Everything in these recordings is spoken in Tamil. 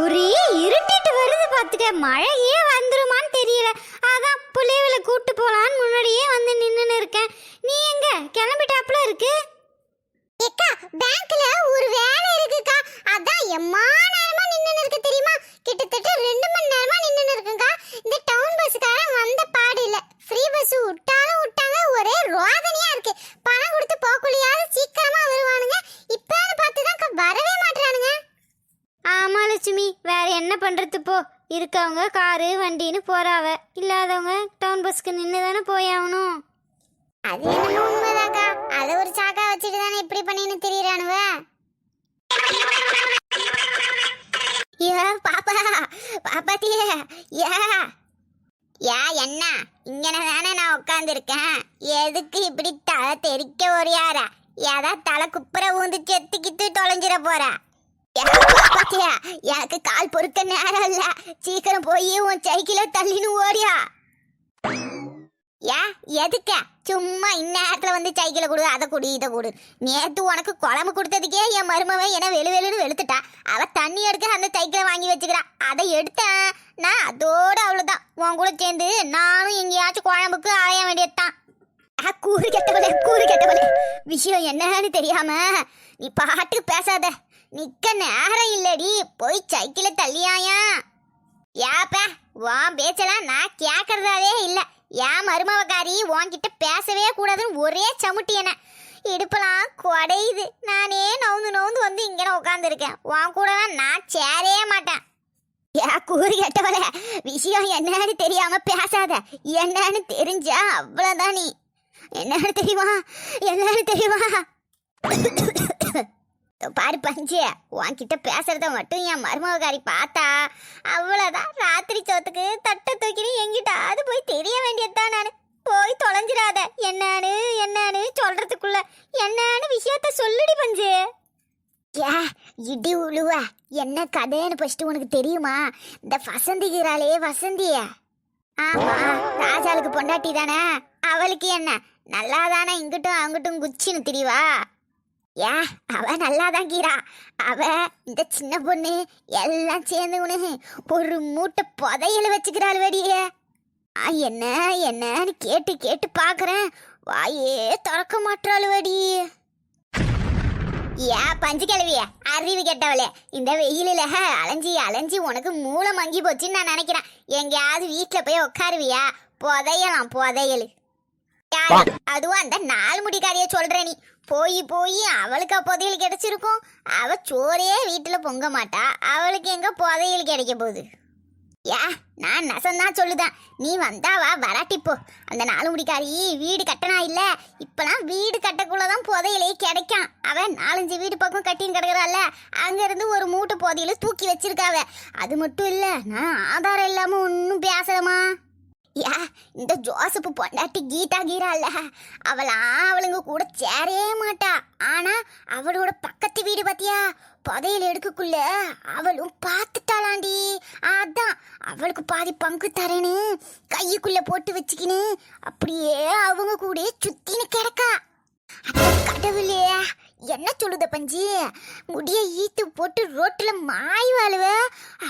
ஒரே இருட்டிட்டு வருது பாத்துக்க மழையே வந்துருமான்னு தெரியல. அதான் புள்ளையவளை கூட்டு போலான்னு முன்னாடியே வந்து நின்னுன்னு இருக்கேன். நீ எங்க? கிளம்பிட்டாப்ல இருக்கு? ஏக்கா பேங்க்ல ஒரு வேலை இருக்குக்கா. அதான் எம்மா நேரமா நின்னுன்னு இருக்கு தெரியுமா? கிட்டத்தட்ட ரெண்டு மணி நேரமா நின்னுன்னு இருக்குங்கா. இந்த டவுன் பஸ்காரன் வந்த பாடு இல்ல ஃப்ரீ பஸ் விட்டாலும் விட்டாங்க ஒரே ரோதனையா இருக்கு. பணம் கொடுத்து போக்குள்ளியாவது சீக்கிரமா வருவானுங்க. இப்பன்னு பார்த்து தான் வரவே மாட்டானுங்க ஆமா லட்சுமி வேற என்ன பண்றது போ? இருக்கவங்க காரு வண்டின்னு போறாவ. இல்லாதவங்க டவுன் பஸ்க்கு நின்று தானே போயாகணும் அது என்னமோ உண்மைதாக்கா அதை ஒரு சாக்கா வச்சுட்டு தானே இப்படி பண்ணின்னு தெரியறானுவ? ஏ பாப்பா பாப்பாத்தியே. ஏ ஏ என்ன இங்கன தானே நான் உட்காந்துருக்கேன் எதுக்கு இப்படி தலை தெறிக்க யாரா? ஏதா தலை குப்புற ஊந்து செத்துக்கிட்டு தொலைஞ்சிட போற? பாத்தியா? எனக்கு கால் பொறுக்க நேரம் இல்ல. சீக்கிரம் போய் உன் சைக்கிள தள்ளின்னு ஓடியா. ஏ எதுக்க? சும்மா இந்நேரத்துல வந்து சைக்கிளை கொடு அதை கொடு இதை கொடு. நேத்து உனக்கு குழம்பு கொடுத்ததுக்கே என் மருமவன் என்ன வெளு வெளுன்னு வெளுத்துட்டா. அவ தண்ணி எடுக்க அந்த சைக்கிளை வாங்கி வச்சுக்கிறா. அதை எடுத்தேன். நான் அதோட அவ்வளவுதான். உன் கூட சேர்ந்து நானும் எங்கேயாச்சும் குழம்புக்கு அலைய வேண்டியதுதான். கூறு கெட்டவளே கூறு கெட்டவளே. விஷயம் என்னன்னு தெரியாம நீ பாட்டுக்கு பேசாத. நிக்க நேரம் இல்லடி. போய் சைக்கிளை தள்ளியாயா. ஏப்ப உன் பேச்செல்லாம் நான் கேட்கறதாவே இல்லை. ஏன் மருமவக்காரி உன்கிட்ட பேசவே கூடாதுன்னு ஒரே சமுட்டி என்ன. இடுப்பெல்லாம் குடையுது. நானே நவுந்து நவுந்து வந்து இங்கே உட்காந்துருக்கேன் உன் கூடலாம் நான் சேரவே மாட்டேன். ஏ கூறு கேட்டவள விஷயம் என்னன்னு தெரியாம பேசாத. என்னன்னு தெரிஞ்சா அவ்வளோதான் நீ. என்னன்னு தெரியுமா? என்னன்னு தெரியுமா? பாரு பஞ்சு உன்கிட்ட பேசுறத மட்டும் என் மருமகாரி பார்த்தா அவ்வளோதான் ராத்திரி சோத்துக்கு தட்டை தூக்கின்னு எங்கிட்டாவது போய் தெரிய வேண்டியதுதான் நான். போய் தொலைஞ்சிடாத. என்னன்னு என்னன்னு சொல்றதுக்குள்ள என்னன்னு விஷயத்த சொல்லுடி பஞ்சு. ஏ இடி உழுவ. என்ன கதைன்னு ஃபஸ்ட்டு உனக்கு தெரியுமா? இந்த வசந்திகிறாளே வசந்திய. ஆமா ராஜாளுக்கு பொண்டாட்டி தானே. அவளுக்கு என்ன? நல்லா தானே இங்கிட்டும் அங்கிட்டும் குச்சின்னு தெரியவா ஏ அவ நல்லாதான் கீரா அவ இந்த சின்ன பொண்ணு எல்லாம் சேர்ந்து உனக்கு ஒரு மூட்டை புதையல வச்சுக்கிறாள் வெடியே. ஆ என்ன என்னன்னு கேட்டு கேட்டு பாக்குறேன். வாயே திறக்க மாட்டாள் வெடி. ஏ பஞ்சு கிளவிய அறிவு கெட்டவளே. இந்த வெயிலில் அலைஞ்சி அலைஞ்சி உனக்கு மூளை மங்கி போச்சுன்னு நான் நினைக்கிறேன். எங்கேயாவது வீட்டில் போய் உட்காருவியா புதையலாம் புதையல்? அதுவும் அந்த நாலு முடிக்காரிய சொல்ற நீ. போய் போய் அவளுக்கு புதையல் கிடைச்சிருக்கும். அவ சோறையே வீட்டில் பொங்க மாட்டா. அவளுக்கு எங்க புதையல் கிடைக்க போகுது? ஏ நான் நசந்தான் சொல்லுதேன். நீ வந்தாவா வராட்டிப்போ அந்த நாலு முடிக்காரி வீடு கட்டனா இல்லை. இப்போலாம் வீடு கட்டக்குள்ளதான் புதையலே கிடைக்கும். அவன் நாலஞ்சு வீடு பக்கம் கட்டின்னு கிடக்குறாள்ல அங்கேருந்து ஒரு மூட்டை புதையில தூக்கி வச்சிருக்காவ. அது மட்டும் இல்லை நான் ஆதாரம் இல்லாமல் ஒன்றும் பேசலமா யா இந்த ஜோசப்பு பொண்டாட்டி கீதா கீரால அவளா அவளுங்க கூட சேரவே மாட்டா. ஆனா அவளோட பக்கத்து வீடு பாத்தியா? புதையல் எடுக்கக்குள்ள அவளும் பார்த்துட்டாளாண்டி அதான் அவளுக்கு பாதி பங்கு தரேன்னு கையுக்குள்ள போட்டு வச்சுக்கின்னு அப்படியே அவங்க கூட சுத்தின்னு கிடக்கா. கடவுளே என்ன சொல்லுத பஞ்சு? முடிய ஈத்து போட்டு ரோட்டில் மாய் வாழுவ?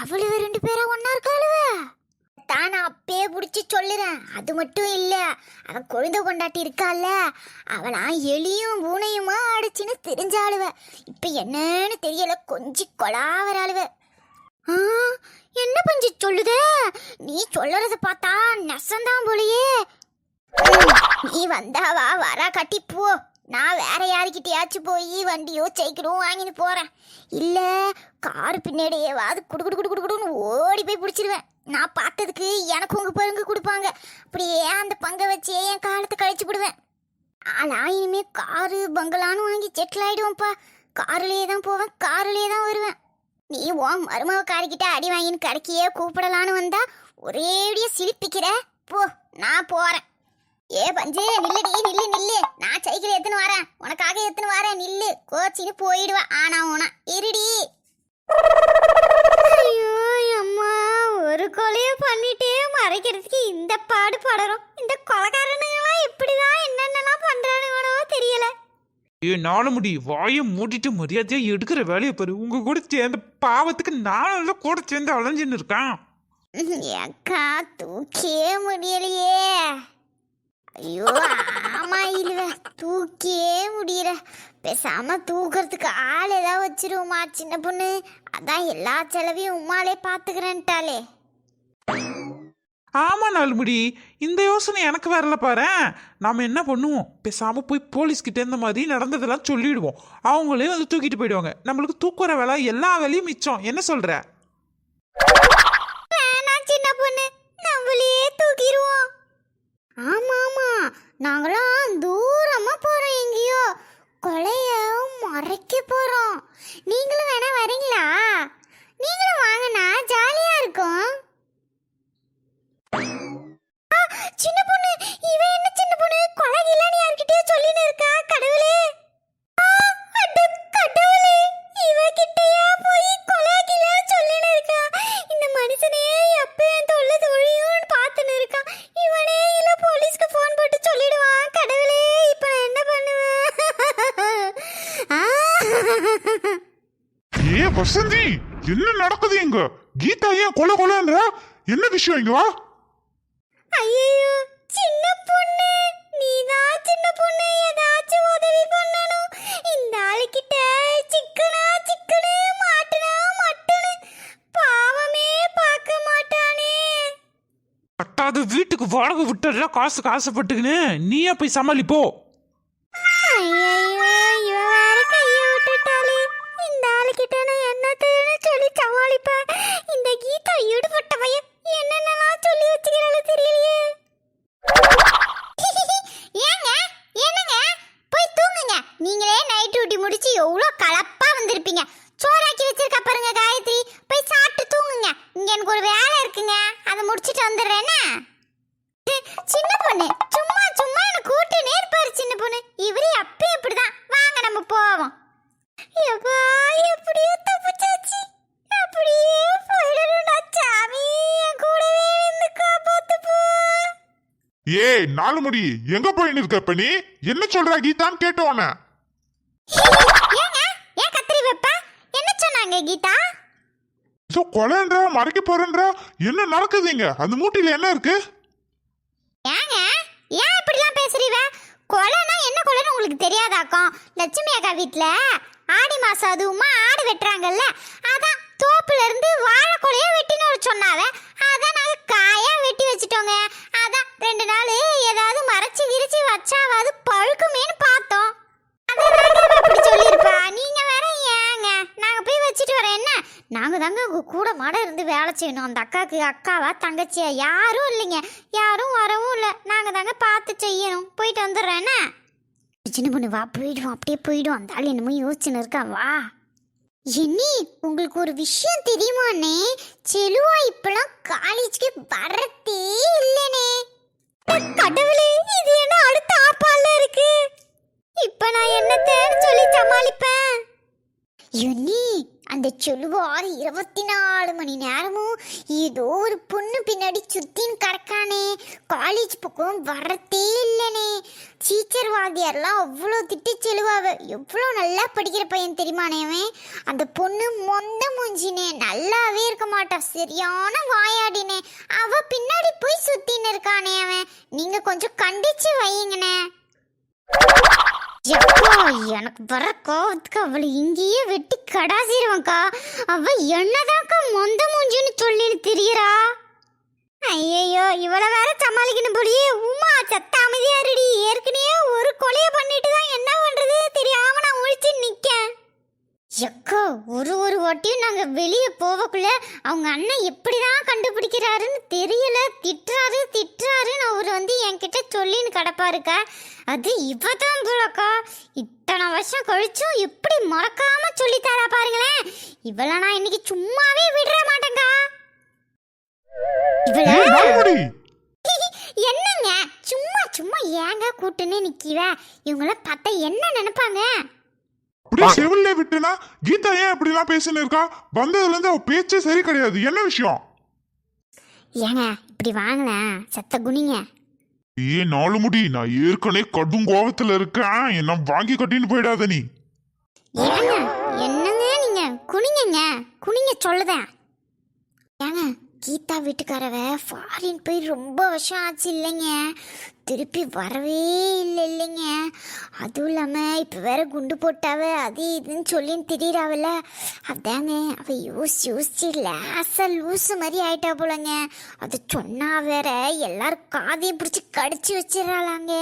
அவளுவ ரெண்டு பேரா ஒன்னா இருக்காளுவ தான் நான் அப்பயே பிடிச்சி சொல்லுறேன். அது மட்டும் இல்லை அவன் கொழுந்த கொண்டாட்டி இருக்கால அவளாம் எலியும் பூனையுமா அடிச்சுன்னு தெரிஞ்சாளுவ. இப்ப என்னன்னு தெரியல கொஞ்சி கொலாவராளுவ ஆ, என்ன பஞ்சு சொல்லுத? நீ சொல்லறத பார்த்தா நெசந்தான் போலியே. நீ வந்தாவா வரா கட்டி போ. நான் வேற யாருக்கிட்டயாச்சும் போய் வண்டியோ சைக்கிளும் வாங்கிட்டு போறேன். இல்ல கார் பின்னாடியேவாது வாது குடு குடு குடு குடுன்னு ஓடி போய் பிடிச்சிருவேன். நான் பார்த்ததுக்கு எனக்கு உங்க பங்கு கொடுப்பாங்க. அப்படியே அந்த பங்கை வச்சு என் காலத்தை கழிச்சு விடுவேன். ஆனா இனிமே காரு பங்களான்னு வாங்கி செட்டில் ஆயிடுவோம்ப்பா. காருலேயே தான் போவேன் காருலேயே தான் வருவேன். நீ உன் மருமக காரிக்கிட்ட அடி வாங்கின்னு கடைக்கியே கூப்பிடலான்னு வந்தா ஒரேடியா சிரிப்பிக்கிற. போ நான் போறேன். ஏ பஞ்சு நில்லுடி நில்லு நில்லு. நான் சைக்கிள் எடுத்துன்னு வரேன். உனக்காக எடுத்துன்னு வரேன் நில்லு. கோச்சின்னு போயிடுவா ஆனா உனா இருடி ஐயோ அம்மா ஒரு கொலைய பண்ணிட்டே மறைக்கிறதுக்கு இந்த பாடு படரும் இந்த கொலகாரனுங்களாம் எப்படிதான் என்னென்னலாம் பண்றானுங்களோ தெரியல. ஏ நாலு முடி வாயை மூடிட்டு மரியாதையா எடுக்கிற வேலையை பாரு. உங்க கூட சேர்ந்த பாவத்துக்கு நானும் கூட சேர்ந்து அலைஞ்சுன்னு இருக்கான். அக்கா தூக்கியே முடியலையே. ஐயோ ஆமா இல்ல தூக்கியே முடியல. பேசாம தூக்கறதுக்கு ஆள் ஏதாவது வச்சிருவோமா சின்ன பொண்ணு? அதான் எல்லா செலவையும் உமாலே பாத்துக்கிறேன்ட்டாலே. ஆமாம் நாலுமுடி. இந்த யோசனை எனக்கு வரல பாரு. நாம் என்ன பண்ணுவோம்? பேசாமல் போய் போலீஸ்கிட்ட இந்த மாதிரி நடந்ததெல்லாம் சொல்லிடுவோம். அவங்களே வந்து தூக்கிட்டு போயிடுவாங்க. நம்மளுக்கு தூக்குற வேலை எல்லா வேலையும் மிச்சம். என்ன சொல்கிற வேணாம் சின்ன பொண்ணு நம்மளே தூக்கிடுவோம். ஆமா ஆமா. நாங்களாம் தூரமா போறோம் எங்கேயோ. கொலைய மறைக்க போறோம். நீங்களும் வேணா வரீங்களா? நீங்களும் வாங்கண்ணா. ஜாலியா இருக்கும். சின்ன பொண்ணு இவ என்ன சின்ன பொண்ணு? கொலை இல்லன்னு யார்கிட்டயோ சொல்லின்னு இருக்கா கடவுளே? ஆ, அட கடவுளே இவகிட்டயா போய் கொலை கிலன்னு சொல்லின்னு இருக்கா? இந்த மனுஷனே எப்ப என் தொல்லை தொழியும்னு பார்த்துன்னு இருக்கான் இவனே இல்ல போலீஸ்க்கு ஃபோன் போட்டு சொல்லிடுவான் கடவுளே இப்ப நான் என்ன பண்ணுவேன்? ஆ. ஏ வசந்தி என்ன நடக்குது இங்க? கீதா ஏன் கொலை கொலைன்ற? என்ன விஷயம் இங்க? வா வீட்டுக்கு வாடகை விட்டுறல காசு காசுப்பட்டுக்குன்னு நீயே போய் சமாளிப்போ. இந்த சொல்லி தெரியலையே. ஏங்க என்னங்க? போய் தூங்குங்க. நீங்களே நைட் டியூட்டி முடிச்சு எவ்வளோ கலப்பா வந்திருப்பீங்க. சோறாக்கி வச்சிருக்க பாருங்க காயத்ரி. போய் சாப்பிட்டு தூங்குங்க. இங்க எனக்கு ஒரு வேலை இருக்குங்க. அதை முடிச்சிட்டு வந்துடுறேன்னா சின்ன பொண்ணு. சும்மா சும்மா என்ன கூட்டுனே இருப்பாரு சின்ன பொண்ணு. இவரு அப்பயும் இப்படிதான். வாங்க நம்ம போவோம். எப்பா எப்படியோ தப்பிச்சாச்சு. அப்படியே போயிடணும்டா சாமி என் கூடவே இருந்து காப்பாத்து போ. ஏய் நாலு முடி. எங்க போயின்னு இருக்க இப்ப நீ என்ன சொல்ற கீதான்னு கேட்டோன ஏங்க ஏன் கத்திரி வைப்ப? என்ன சொன்னாங்க கீதா? சோ கொலைன்ற மறைக்க போறேன்ற. என்ன நடக்குது இங்க? அந்த மூட்டையில என்ன இருக்கு? ஏங்க ஏன் இப்படிலாம் பேசுறீவ கொலைனா என்ன கொலைன்னு உங்களுக்கு தெரியாதாக்கும்? லட்சுமி அக்கா வீட்டில் ஆடி மாசம் அதுவுமா ஆடு வெட்டுறாங்கல்ல அதான் தோப்புல இருந்து வாழை வெட்டின்னு வர அதான் நாங்கள் காயா வெட்டி வச்சுட்டோங்க. அதான் ரெண்டு நாள் ஏதாவது மறைச்சு விரிச்சு வச்சாவது பழுக்குமேன்னு பார்த்தோம். அதான் அப்படி சொல்லியிருப்பா. தாங்க உங்க கூட மாட இருந்து வேலை செய்யணும். அந்த அக்காவுக்கு அக்காவா தங்கச்சியா? யாரும் இல்லைங்க. யாரும் வரவும் இல்லை. நாங்க தாங்க பார்த்து செய்யணும். போயிட்டு வந்துடுறேனே சின்ன பொண்ணு வா போயிடுவோம். அப்படியே போயிடும் அந்த ஆள் என்னமோ யோசிச்சுன்னு இருக்கா. வா. என்னி உங்களுக்கு ஒரு விஷயம் தெரியுமாண்ணே செலுவா இப்பெல்லாம் காலேஜ்க்கு வரத்தே இல்லைனே கடவுளே இது என்ன அடுத்த ஆப்பால இருக்கு? இப்ப நான் என்னத்தேன்னு சொல்லி சமாளிப்பேன். யுனி அந்த சொல்லுவார் இருபத்தி நாலு மணி நேரமும் ஏதோ ஒரு பொண்ணு பின்னாடி சுத்தின்னு கிடக்கானே. காலேஜ் பக்கம் வரத்தே இல்லைனே. டீச்சர் வாத்தியார்லாம் அவ்வளோ திட்டி செல்வாவ எவ்வளோ நல்லா படிக்கிற பையன் தெரியுமானேவன் அந்த பொண்ணு மொந்த மூஞ்சினே. நல்லாவே இருக்க மாட்டான் சரியான வாயாடினே. அவ பின்னாடி போய் சுத்தின்னு இருக்கானே அவன். நீங்கள் கொஞ்சம் கண்டிச்சு வையுங்கண்ணே. எப்பா எனக்கு வர கோவத்துக்கு அவளை இங்கேயே வெட்டி கடாசிடுவாnkா அவ என்னதான்க்கா மொந்த மூஞ்சின்னு சொல்லின்னு தெரியறா? ஐயோ இவள வேற சமாளிக்கணும் போலியே. உமா சத்த அமைதியா இருடி. ஏற்கனவே ஒரு கொலைய பண்ணிட்டு தான் என்ன பண்றது தெரியாம நான் முழிச்சு நிக்கேன் எக்கா ஒரு ஒரு வாட்டியும் நாங்க வெளியே போவக்குள்ள அவங்க அண்ணன் எப்படிதான் கண்டுபிடிக்கிறாருன்னு தெரியல. திட்டுறாரு திட்டுறாருன்னு அவர் வந்து என்கிட்ட சொல்லின்னு கிடப்பாருக்கா. அது இப்பதான் போலக்கா இத்தனை வருஷம் கழிச்சும் எப்படி மறக்காம சொல்லித்தாரா பாருங்களேன். இவள நான் இன்னைக்கு சும்மாவே விடுற மாட்டேங்கா இவள என்னங்க? சும்மா சும்மா ஏங்க கூட்டுன்னு நிக்கிவ? இவங்கள பார்த்தா என்ன நினைப்பாங்க? அப்படியே செவில்ல விட்டுனா கீதா ஏன் இப்படி எல்லாம் பேசின்னு இருக்கா? வந்ததுல இருந்து அவ பேச்சே சரி கிடையாது. என்ன விஷயம்? ஏங்க இப்படி வாங்களேன் சத்த குனிங்க. ஏ நாலு முடி. நான் ஏற்கனவே கடும் கோவத்துல இருக்கேன். என்ன வாங்கி கட்டின்னு போயிடாத நீ. ஏங்க என்னங்க நீங்க? குனிங்கங்க. குனிங்க சொல்லுதேன். ஏங்க கீதா வீட்டுக்காரவ ஃபாரின் போய் ரொம்ப வருஷம் ஆச்சு இல்லைங்க. திருப்பி வரவே இல்லை இல்லைங்க. அதுவும் இல்லாமல் இப்போ வேற குண்டு போட்டாவ அது இதுன்னு சொல்லின்னு திரியிறாவல. அதாங்க அவ யோசிச்சு யோசிச்சு லேசாக லூசு மாதிரி ஆயிட்டா போலங்க. அது சொன்னா வேற எல்லாரும் காதையும் பிடிச்சி கடிச்சு வச்சிடறாளாங்க.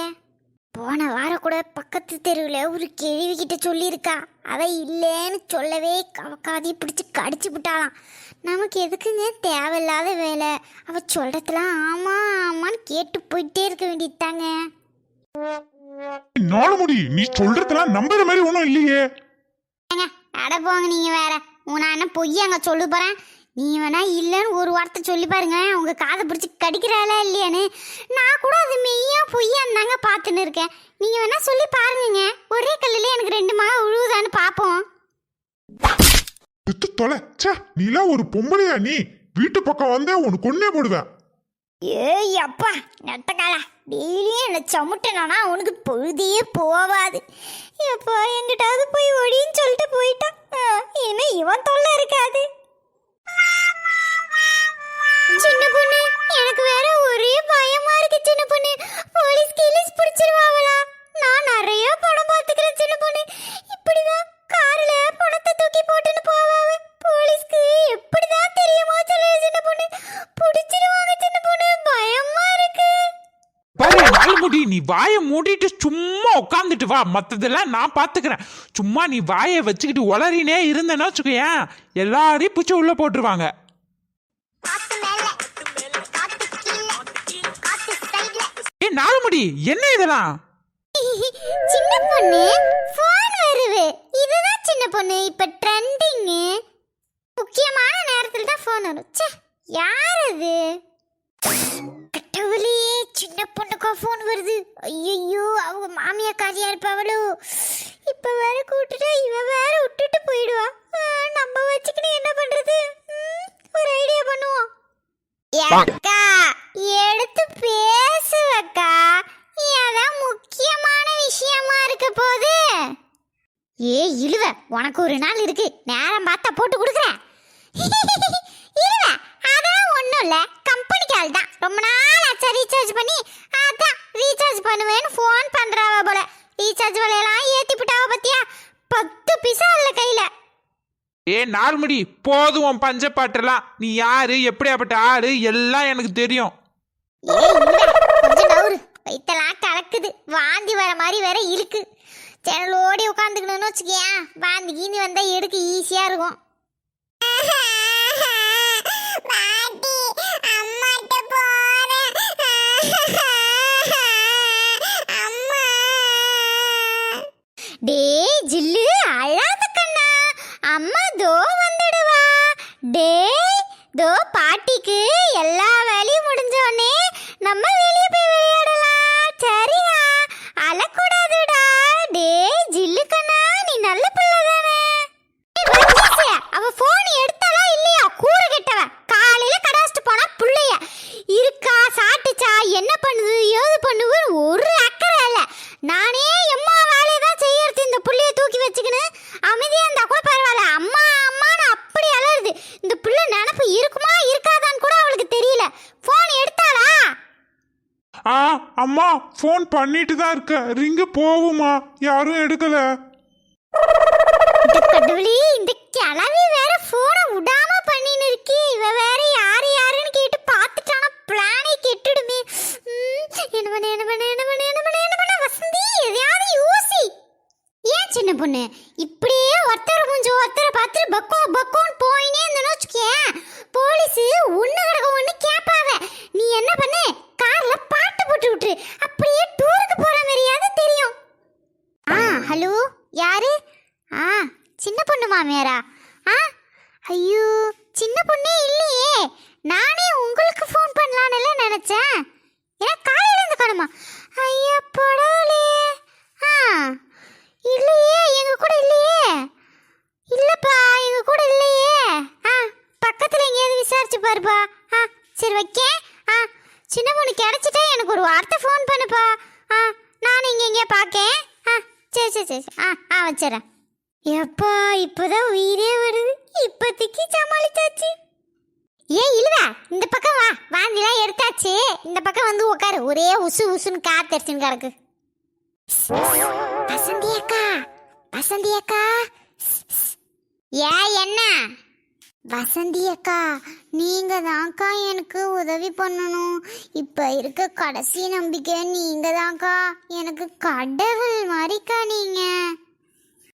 போன வாரம் கூட பக்கத்து தெருவில் ஒரு கேள்வி கிட்ட சொல்லியிருக்கா. அவ இல்லைன்னு சொல்லவே அவ காதி பிடிச்சி கடிச்சு விட்டாளாம். நமக்கு எதுக்குங்க தேவையில்லாத வேலை? அவ சொல்றதுலாம் ஆமா ஆமான்னு கேட்டு போயிட்டே இருக்க வேண்டியதாங்க நாலு முடி நீ சொல்றதெல்லாம் நம்புற மாதிரி ஒண்ணும் இல்லையே. அட போங்க நீங்க வேற. நான் என்ன பொய் அங்க சொல்லு போறேன் நீ வேணா இல்லைன்னு ஒரு வார்த்தை சொல்லி பாருங்க. உங்க காதை பிடிச்சி கடிக்கிறாளா இல்லையான்னு? நான் கூட அது மெய்யா பொய்யான்னு தாங்க பார்த்துன்னு இருக்கேன். நீங்க வேணா சொல்லி பாருங்க ஒரே கல்லுல எனக்கு ரெண்டு மகன் உழுவுதான்னு பார்ப்போம். வித்து தொலை. ச்சே நீலாம் ஒரு பொம்பளையா நீ? வீட்டு பக்கம் வந்தா உனக்கு கொன்னே போடுவேன். ஏய் அப்பா நெட்டக்காலா டெய்லியும் என்னை சமுட்டனா உனக்கு பொழுதே போவாது. எப்போ எங்கிட்டாவது போய் ஒடின்னு சொல்லிட்டு போயிட்டான். இனி இவன் தொல்லை இருக்காது. சின்ன பொண்ணு எனக்கு வேற ஒரே பயமா இருக்கு சின்ன பொண்ணு. போலீஸ் கீலீஸ் பிடிச்சிருவாங்களா? நான் நிறைய படம் பார்த்துக்கிறேன் சின்ன பொண்ணு. இப்படிதான் கார்ல பணத்தை தூக்கி போட்டுன்னு போவாங்க. போலீஸ்க்கு எப்படிதான் தெரியுமோ சொல்லுங்க சின்ன பொண்ணு. பிடிச்சிருவாங்க சின்ன பொண்ணு. பயமா இருக்கு. பாரு முடி நீ வாயை மூடிட்டு சும்மா உட்காந்துட்டு வா. மத்ததெல்லாம் நான் பாத்துக்கிறேன். சும்மா நீ வாயை வச்சுக்கிட்டு உளறினே இருந்தேன்னா வச்சுக்கோயேன் எல்லாரையும் பிடிச்சி உள்ள போட்டுருவாங்க. ஏ நாலு முடி என்ன இதெல்லாம்? சின்ன பொண்ணு ஃபோன் வருது. இதுதான் சின்ன பொண்ணு இப்ப ட்ரெண்டிங் முக்கியமான நேரத்துல தான் ஃபோன் வரும். ச்சே யார் அது? கடவுளே சின்ன பொண்ணுக்கா ஃபோன் வருது. ஐயோ அவங்க மாமியா காரியா இருப்பாவளோ. இப்ப வேற கூட்டுட்டு இவ வேற விட்டுட்டு போயிடுவா. ஆ, நம்ம வச்சுக்கிட்டு என்ன பண்றது? ஒரு ஐடியா பண்ணுவோம். அக்கா எடுத்து பேசுவக்கா அதான் முக்கியமான விஷயமா இருக்க போது ஏ இழுவ உனக்கு ஒரு நாள் இருக்கு. நேரம் பார்த்தா போட்டு கொடுக்குறேன் இழுவ அதெல்லாம் ஒன்றும் இல்லை கம்பெனி கால் தான் ரொம்ப நாள் ஆச்சா ரீசார்ஜ் பண்ணி அதான் ரீசார்ஜ் பண்ணுவேன்னு ஃபோன் பண்ணுறாவ போல ரீசார்ஜ் விலையெல்லாம் ஏற்றி விட்டாவ பத்தியா பத்து பிசா இல்லை கையில் ஏ நார்மடி போதும் உன் பஞ்சப்பாட்டெல்லாம் நீ யாரு எப்படியாப்பட்ட ஆளு எல்லாம் எனக்கு தெரியும். வயித்தெல்லாம் கலக்குது வாந்தி வர மாதிரி வேற இருக்கு. ஜன்னலோடி உட்காந்துக்கணும்னு வச்சுக்கேன் வாந்தி கீந்தி வந்தா எடுக்க ஈஸியா இருக்கும். டேய் ஜில்லு கண்ணா அம்மா தோ வந்துடுவா. டே தோ பாட்டிக்கு எல்லா வேலையும் முடிஞ்ச உடனே நம்ம வெளியே போய் விளையாடலாம் சரியா அழக்கூடாதுடா டேய் ஜில்லு கண்ணா நீ நல்ல பிள்ளை தானே ஏய், வர்கீஸு, அவ போன் எடுத்தாளா இல்லையா கூறு கெட்டவ காலையில கடாச்சிட்டு போனா புள்ளைய இருக்கா சாப்பிட்டுச்சா என்ன பண்ணுது ஏது பண்ணுது ஒரு அக்கறை இல்ல நானே எம்மா வேலையை தான் செய்யறது இந்த புள்ளைய தூக்கி வச்சுக்கின்னு அமைதியா இருந்தா கூட பரவாயில்ல அம்மா அம்மான்னு அப்படி அலறுது இந்த புள்ள நினப்பு இருக்குமா இருக்காதான்னு கூட அவளுக்கு தெரியல. போன் எடுத்தாளா? ஆ அம்மா ஃபோன் பண்ணிட்டு தான் இருக்க. ரிங்கு போகுமா யாரும் எடுக்கல. இந்த கடவுளே இந்த கிளவி வேற போனை விடாம பண்ணின்னு இருக்கே. இவ வேற யாரு யாருன்னு கேட்டு பார்த்துட்டானா. பிளானே கெட்டுடுமே. என்ன பண்ண என்ன பண்ண என்ன பண்ண சின்ன பொண்ணு. இப்படியே ஒருத்தர் கொஞ்சம் ஒருத்தரை பார்த்து பக்கோ பக்கோன்னு போயினே இருந்தேன்னு வச்சுக்கேன் போலீஸ் ஒன்று கிடக்க ஒன்று கேட்பாவ. நீ என்ன பண்ணு? கார்ல பாட்டு போட்டு விட்டுரு. அப்படியே டூருக்கு போற மாதிரியாவது தெரியும். ஆ ஹலோ? யாரு? ஆ சின்ன பொண்ணு மாமியாரா ஆ ஐயோ சின்ன பொண்ணே இல்லையே நானே உங்களுக்கு ஃபோன் பண்ணலான்னு நினைச்சேன் ஏன்னா காலையில இருந்து காணுமா ஐயா படவலே ஆ இல்லையே எங்க கூட இல்லையே இல்லப்பா எங்க கூட இல்லையே ஆ பக்கத்துல எங்கேயாவது விசாரிச்சு பாருப்பா ஆ சரி வைக்கேன் ஆ சின்ன ஒன்று கிடச்சிட்டே எனக்கு ஒரு வார்த்தை ஃபோன் பண்ணுப்பா. ஆ நான் இங்கே இங்கே பார்க்கேன். ஆ சரி சரி சரி ஆ ஆ வச்சிடறேன். எப்பா இப்போதான் உயிரே வருது. இப்போதைக்கு சமாளிச்சாச்சு. ஏன் இழுவ. இந்த பக்கம் வா. வாந்திலாம் எடுத்தாச்சு. இந்த பக்கம் வந்து உட்காரு ஒரே உசு உசுன்னு காத்தடிச்சுன்னு கிடக்கு. வசந்தி அக்கா வசந்தி அக்கா ஏ என்ன? வசந்தி அக்கா நீங்க தான்க்கா எனக்கு உதவி பண்ணணும். இப்ப இருக்க கடைசி நம்பிக்கை நீங்க தான்க்கா எனக்கு கடவுள் மாதிரிக்கா நீங்க.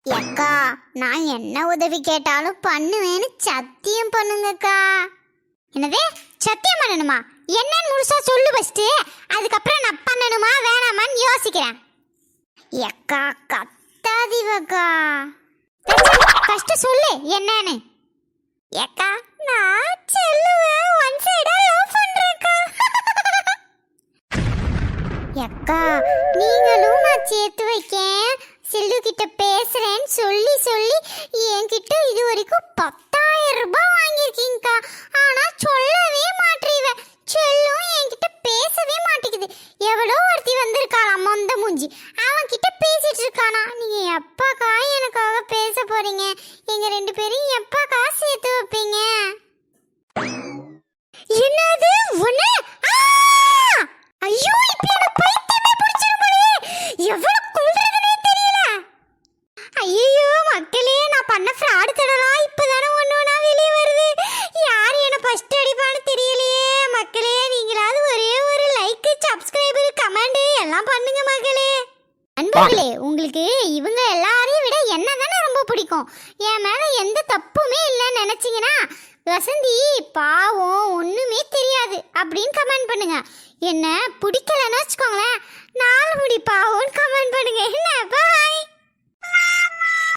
அக்கா நான் என்ன உதவி கேட்டாலும் பண்ணுவேன்னு சத்தியம் பண்ணுங்கக்கா. என்னது? சத்தியம் பண்ணணுமா? என்னன்னு முழுசா சொல்லு ஃபஸ்ட்டு அதுக்கப்புறம் நான் பண்ணணுமா வேணாமான்னு யோசிக்கிறேன். எக்கா கத்தாதிவக்கா. ஃபஸ்ட்டு சொல்லு என்னன்னு. ஏக்கா நான் செல்லுவேன் ஒன் சைடா லவ் பண்றேக்கா ஏக்கா நீங்களும் நான் சேர்த்து வைக்கேன். செல்லு கிட்ட பேசுறேன்னு சொல்லி சொல்லி என்கிட்ட பண்ண ஃப்ராடு தடலாம் இப்பதானே ஒன்று ஒன்றா வெளியே வருது. யார் என்ன ஃபஸ்ட்டு அடிப்பான்னு தெரியலையே. மக்களே நீங்களாவது ஒரே ஒரு லைக்கு சப்ஸ்கிரைபர் கமெண்டு எல்லாம் பண்ணுங்க மக்களே. அன்பர்களே உங்களுக்கு இவங்க எல்லாரையும் விட என்ன தானே ரொம்ப பிடிக்கும்? என் மேலே எந்த தப்புமே இல்லைன்னு நினச்சிங்கன்னா வசந்தி பாவம் ஒன்றுமே தெரியாது அப்படின்னு கமெண்ட் பண்ணுங்க. என்ன பிடிக்கலன்னு வச்சுக்கோங்களேன். நாலு முடி பாவம்னு கமெண்ட் பண்ணுங்க. என்ன? பாய்